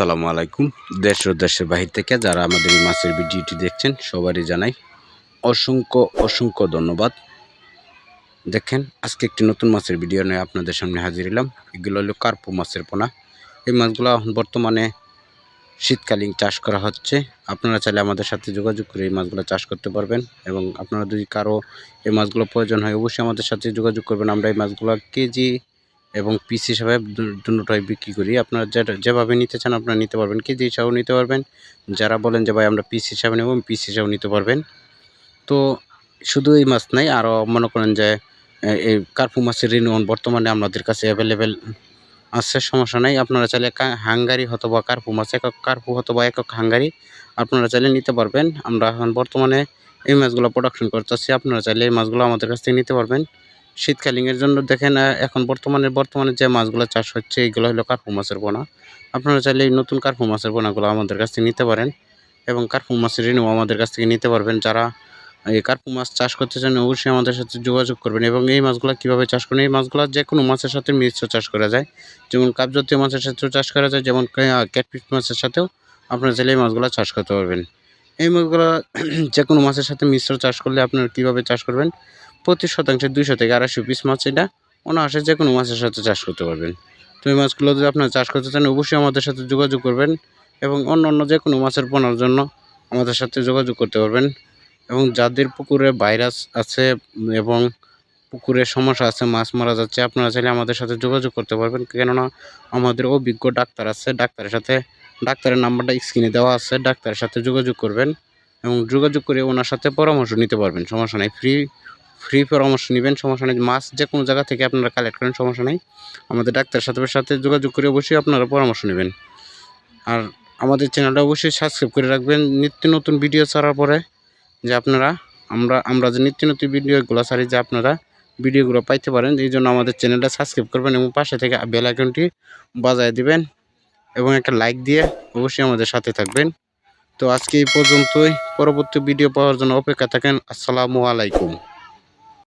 আসসালামু আলাইকুম। দেশ ও দেশের বাহির থেকে যারা আমাদের এই মাছের ভিডিওটি দেখছেন, সবারই জানাই অসংখ্য অসংখ্য ধন্যবাদ। দেখেন, আজকে একটি নতুন মাছের ভিডিও নিয়ে আপনাদের সামনে হাজির হলাম। এগুলো হলো কার্পু মাছের পোনা। এই মাছগুলো এখন বর্তমানে শীতকালীন চাষ করা হচ্ছে। আপনারা চাইলে আমাদের সাথে যোগাযোগ করে এই মাছগুলো চাষ করতে পারবেন এবং আপনারা যদি কারও এই মাছগুলো প্রয়োজন হয়, অবশ্যই আমাদের সাথে যোগাযোগ করবেন। আমরা এই মাছগুলো কেজি এবং পিস হিসাবে দুটোটাই বিক্রি করি। আপনারা যেটা, যেভাবে নিতে চান আপনারা নিতে পারবেন। কেজি হিসাবেও নিতে পারবেন? যারা বলেন যে, ভাই, আমরা পিস হিসাবে নেব পিস হিসাবেও নিতে পারবেন। তো শুধু এই মাছ নাই আরও মনে করেন যে এই কার্পু মাছের রিনিউন বর্তমানে আমাদের কাছে অ্যাভেলেবেল আছে, সমস্যা নাই। আপনারা চাইলে হাঙ্গারি অথবা কার্পু মাছ, একক কার্পু অথবা একক হাঙ্গারি আপনারা চাইলে নিতে পারবেন। আমরা এখন বর্তমানে এই মাছগুলো প্রোডাকশন করতেছি। আপনারা চাইলে এই মাছগুলো আমাদের কাছ থেকে নিতে পারবেন। শীতকালীনের জন্য দেখেন এখন বর্তমানে বর্তমানে যে মাছগুলো চাষ হচ্ছে এইগুলো হলো কার্পু মাছের পোনা আপনারা চাইলে এই নতুন কার্পু মাছের পোনাগুলো আমাদের কাছ থেকে নিতে পারেন এবং কার্পু মাছের ঋণও আমাদের কাছ থেকে নিতে পারবেন। যারা এই কার্পু মাছ চাষ করতে চান, অবশ্যই আমাদের সাথে যোগাযোগ করবেন এবং এই মাছগুলো কীভাবে চাষ করবেন, এই মাছগুলো যে কোনো মাছের সাথে মিশ্র চাষ করা যায়। যেমন কাপজাতীয় মাছের সাথেও চাষ করা যায়, যেমন ক্যাটফিশ মাছের সাথেও আপনারা চাইলে এই মাছগুলো চাষ করতে পারবেন। এই মাছগুলো যে কোনো মাছের সাথে মিশ্র চাষ করলে আপনারা কীভাবে চাষ করবেন প্রতি শতাংশে দুইশো থেকে আড়াইশো পিস মাছ এটা অনায়াসে যে কোনো মাছের সাথে চাষ করতে পারবেন। তো এই মাছগুলো যদি আপনারা চাষ করতে চান, অবশ্যই আমাদের সাথে যোগাযোগ করবেন এবং অন্য অন্য যে কোনো মাছের পোনার জন্য আমাদের সাথে যোগাযোগ করতে পারবেন। এবং যাদের পুকুরে ভাইরাস আছে এবং পুকুরে সমস্যা আছে, মাছ মারা যাচ্ছে, আপনারা চাইলে আমাদের সাথে যোগাযোগ করতে পারবেন। কেননা আমাদের অভিজ্ঞ ডাক্তার আছে, ডাক্তারের সাথে, ডাক্তারের নাম্বারটা স্ক্রিনে দেওয়া আছে, ডাক্তারের সাথে যোগাযোগ করবেন এবং যোগাযোগ করে ওনার সাথে পরামর্শ নিতে পারবেন, সমস্যা নেই ফ্রি ফ্রি পরামর্শ নেবেন, সমস্যা নেই। মাছ যে কোনো জায়গা থেকে আপনারা কালেক্ট করেন, সমস্যা নেই। আমাদের ডাক্তার সাথে সাথে যোগাযোগ করে অবশ্যই আপনারা পরামর্শ নেবেন। আর আমাদের চ্যানেলটা অবশ্যই সাবস্ক্রাইব করে রাখবেন। নিত্য নতুন ভিডিও ছাড়ার পরে যে আপনারা, আমরা আমরা যে নিত্য নতুন ভিডিওগুলো ছাড়ি, যে আপনারা ভিডিওগুলো পাইতে পারেন, এই জন্য আমাদের চ্যানেলটা সাবস্ক্রাইব করবেন এবং পাশে থেকে বেল আইকনটি বাজায় দিবেন এবং একটা লাইক দিয়ে অবশ্যই আমাদের সাথে থাকবেন। তো আজকে এই পর্যন্তই। পরবর্তী ভিডিও পাওয়ার জন্য অপেক্ষা থাকেন। আসসালামু আলাইকুম।